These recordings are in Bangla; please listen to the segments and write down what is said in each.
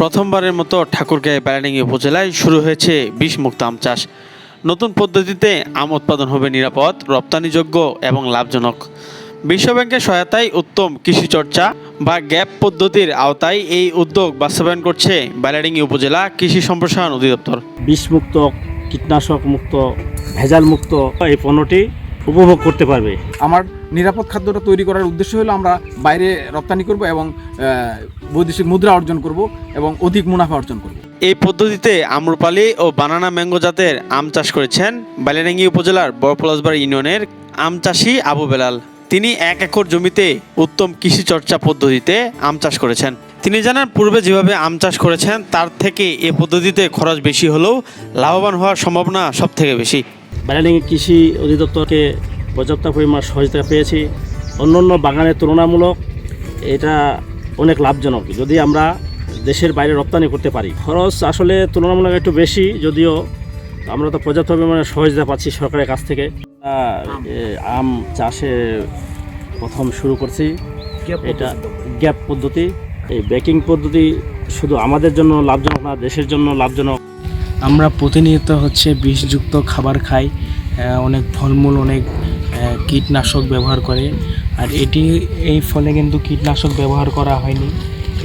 প্রথমবারের মতো ঠাকুরগাঁও বেড়াডাঙ্গি উপজেলায় শুরু হয়েছে বিষমুক্ত আম চাষ। নতুন পদ্ধতিতে আম উৎপাদন হবে নিরাপদ রপ্তানিযোগ্য এবং লাভজনক। বিশ্বব্যাংকের সহায়তায় উত্তম কৃষি চর্চা বা গ্যাপ পদ্ধতির আওতায় এই উদ্যোগ বাস্তবায়ন করছে বেড়াডাঙ্গি উপজেলা কৃষি সম্প্রসারণ অধিদপ্তর। বিষমুক্ত কীটনাশক মুক্ত ভেজাল মুক্ত এই পণ্যটি উপভোগ করতে পারবে। আমার নিরাপদ খাদ্যটা তৈরি করার উদ্দেশ্য হলো আমরা বাইরে রপ্তানি করব এবং বৈদেশিক মুদ্রা অর্জন করব এবং অধিক মুনাফা অর্জন করব। এই পদ্ধতিতে আম্রপালি ও বানানা ম্যাঙ্গো জাতের আম চাষ করেছেন বালিয়াডাঙ্গি উপজেলার বড়পলাসবার ইউনিয়নের আম চাষি আবু বেলাল। তিনি এক একর জমিতে উত্তম কৃষি চর্চা পদ্ধতিতে আম চাষ করেছেন। তিনি জানান পূর্বে যেভাবে আম চাষ করেছেন তার থেকে এ পদ্ধতিতে খরচ বেশি হলেও লাভবান হওয়ার সম্ভাবনা সব থেকে বেশি। বেড়ালিঙ্গি কৃষি অধিদপ্তরকে পর্যাপ্ত পরিমাণ সহযোগিতা পেয়েছি। অন্য অন্য বাগানের তুলনামূলক এটা অনেক লাভজনক। যদি আমরা দেশের বাইরে রপ্তানি করতে পারি। খরচ আসলে তুলনামূলক একটু বেশি যদিও আমরা তো পর্যাপ্ত পরিমাণে সহযোগিতা পাচ্ছি সরকারের কাছ থেকে। আম। চাষে প্রথম শুরু করছি। এটা গ্যাপ পদ্ধতি। এই বেকিং পদ্ধতি শুধু আমাদের জন্য লাভজনক না দেশের জন্য লাভজনক। আমরা প্রতিনিয়ত হচ্ছে বিষযুক্ত খাবার খাই। অনেক ফলমূল অনেক কীটনাশক ব্যবহার করে। আর এটি এই ফলে কিন্তু কীটনাশক ব্যবহার করা হয়নি।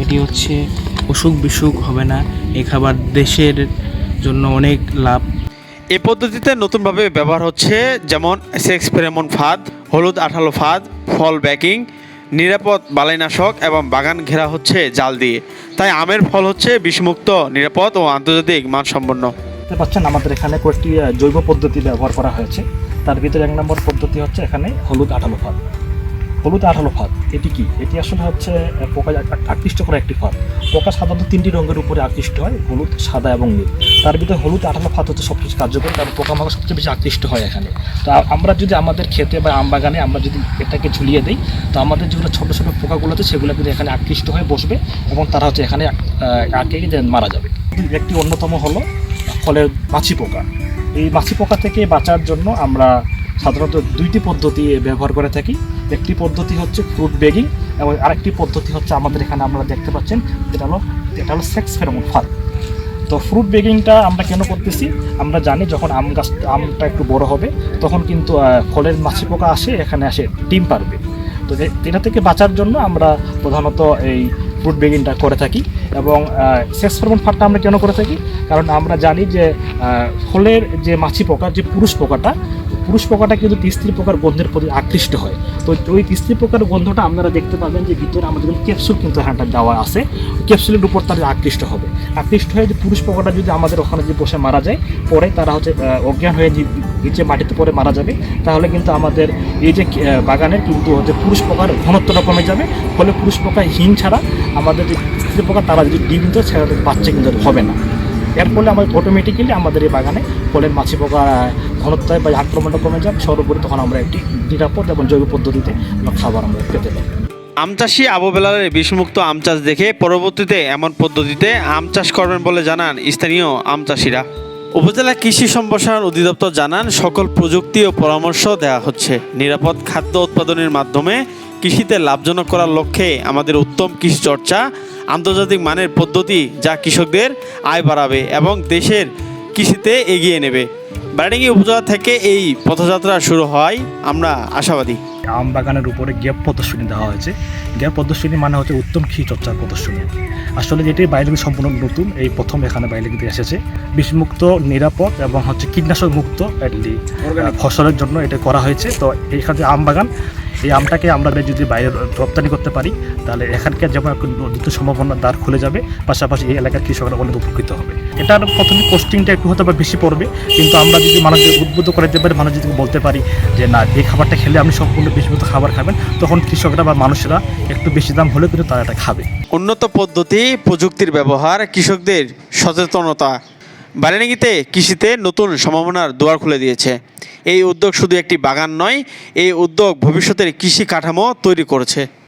এটি হচ্ছে অসুখ বিসুখ হবে না। এই খাবার দেশের জন্য অনেক লাভ। এ পদ্ধতিতে নতুনভাবে ব্যবহার হচ্ছে যেমন সেক্স ফেরেমন ফাঁদ হলুদ আঠালো ফাঁদ ফল ব্যাকিং নিরাপদ বালাইনাশক এবং বাগান ঘেরা হচ্ছে জাল দিয়ে। তাই আমের ফল হচ্ছে বিষমুক্ত নিরাপদ ও আন্তর্জাতিক মানসম্পন্ন। পাচ্ছেন আমাদের এখানে কয়েকটি জৈব পদ্ধতি ব্যবহার করা হয়েছে। তার ভিতরে এক নম্বর পদ্ধতি হচ্ছে এখানে হলুদ আঠালো ফাঁদ। হলুদ আঠালো ফাঁদ, এটি কি? এটি আসলে হচ্ছে পোকা আকৃষ্ট করা একটি ফাঁদ। পোকা সাধারণত তিনটি রঙের উপরে আকৃষ্ট হয়, হলুদ, সাদা এবং নীল। তার ভিতরে হলুদ আঠালো ফাঁদ হচ্ছে সবচেয়ে কার্যকর, কারণ পোকামাকড় সবচেয়ে বেশি আকৃষ্ট হয় এখানে। তো আমরা যদি আমাদের ক্ষেতে বা আম বাগানে আমরা যদি এটাকে ঝুলিয়ে দিই, তো আমাদের যেগুলো ছোটো ছোটো পোকাগুলো আছে, সেগুলো কিন্তু এখানে আকৃষ্ট হয়ে বসবে এবং তারা হচ্ছে এখানে আটকে মারা যাবে। একটি অন্যতম হলো ফলের মাছি পোকা। এই মাছি পোকা থেকে বাঁচার জন্য আমরা সাধারণত দুইটি পদ্ধতি ব্যবহার করে থাকি। একটি পদ্ধতি হচ্ছে ফ্রুট বেগিং এবং আরেকটি পদ্ধতি হচ্ছে আমাদের এখানে আমরা দেখতে পাচ্ছেন, যেটা হলো এটা হলো সেক্স ফেরোমন ফাল তো ফ্রুট বেগিংটা আমরা কেন করতেছি? আমরা জানি যখন আম গাছ আমটা একটু বড় হবে, তখন কিন্তু ফলের মাছি পোকা আসে, এখানে আসে ডিম পারবে। তো এটা থেকে বাঁচার জন্য আমরা প্রধানত এই ফ্রুট বেগিংটা করে থাকি। এবং সেক্স হরমোন ফাঁদটা আমরা কেন করে থাকি? কারণ আমরা জানি যে ফলের যে মাছি পোকা, যে পুরুষ পোকাটা পুরুষ পোকাটা কিন্তু তিস্ত্রি পোকার গন্ধের প্রতি আকৃষ্ট হয়। তো ওই তিস্ত্রি পোকার গন্ধটা আপনারা দেখতে পাবেন যে ভিতরে আমাদের ক্যাপসুল কিন্তু এখানটা দেওয়া আছে। ক্যাপসুলের উপর তারা আকৃষ্ট হবে। আকৃষ্ট হয়ে যে পুরুষ পোকাটা যদি আমাদের ওখানে যে বসে মারা যায়, পরে তারা হচ্ছে অজ্ঞান হয়ে নিচে মাটিতে পরে মারা যাবে, তাহলে কিন্তু আমাদের এই যে বাগানের কিন্তু হচ্ছে পুরুষ পোকার ঘনত্বটা কমে যাবে। ফলে পুরুষ পোকা হিং ছাড়া আমাদের যে স্ত্রী পোকা, তারা যদি ডিম দিত সেটা বাচ্চা কিন্তু হবে না। এর ফলে আমাদের অটোমেটিক্যালি আমাদের এই বাগানে ফলের মাছি পোকা ঘনত্ব বা আক্রমণটা কমে যাবে সর্বোপরি তখন আমরা একটি নিরাপদ এবং জৈব পদ্ধতিতে আমরা খাবার আমরা পেতে পারি। আম চাষি আবু বেলালের বিষমুক্ত আম চাষ দেখে পরবর্তীতে এমন পদ্ধতিতে আম চাষ করবেন বলে জানান স্থানীয় আম চাষিরা। উপজেলা কৃষি সম্প্রসারণ অধিদপ্তর জানান, সকল প্রযুক্তি ও পরামর্শ দেওয়া হচ্ছে। নিরাপদ খাদ্য উৎপাদনের মাধ্যমে কৃষিতে লাভজনক করার লক্ষ্যে আমাদের উত্তম কৃষি চর্চা আন্তর্জাতিক মানের পদ্ধতি যা কৃষকদের আয় বাড়াবে এবং দেশের কৃষিতে এগিয়ে নেবে। ব্যাডিংয়ে উপজেলা থেকে এই পথযাত্রা শুরু হয়, আমরা আশাবাদী। আম বাগানের উপরে গ্যাপ প্রদর্শনী দেওয়া হয়েছে। গ্যাপ প্রদর্শনী মানে হচ্ছে উত্তম কৃষি চর্চার প্রদর্শনী। আসলে যেটি বাইরে সম্পূর্ণ নতুন, এই প্রথম এখানে বাইরে কিন্তু এসেছে। বিষমুক্ত, নিরাপদ এবং হচ্ছে কীটনাশক মুক্ত ফসলের জন্য এটা করা হয়েছে। তো এইখানে আম বাগান এই আমটাকে আমরা যদি বাইরে রপ্তানি করতে পারি, তাহলে এখানকার যেমন একটা নতুন সম্ভাবনার দ্বার খুলে যাবে, পাশাপাশি এই এলাকার কৃষকরা অনেক উপকৃত হবে। এটার প্রথমে কোস্টিংটা একটু হয়তো বা বেশি পড়বে, কিন্তু আমরা যদি মানুষকে উদ্বুদ্ধ করে দিতে পারি মানুষ যদি বলতে পারি যে, না, এই খাবারটা খেলে আপনি সম্পূর্ণ বিষমুক্ত খাবার খাবেন, তখন কৃষকরা বা মানুষরা একটু বেশি দাম হলেও কিন্তু তারা এটা খাবে। উন্নত পদ্ধতি প্রযুক্তির ব্যবহার, কৃষকদের সচেতনতা। বারানিগিতে কৃষিতে নতুন সম্ভাবনার দুয়ার খুলে দিয়েছে। এই উদ্যোগ শুধু একটি বাগান নয়, এই উদ্যোগ ভবিষ্যতের কৃষি কাঠামো তৈরি করেছে।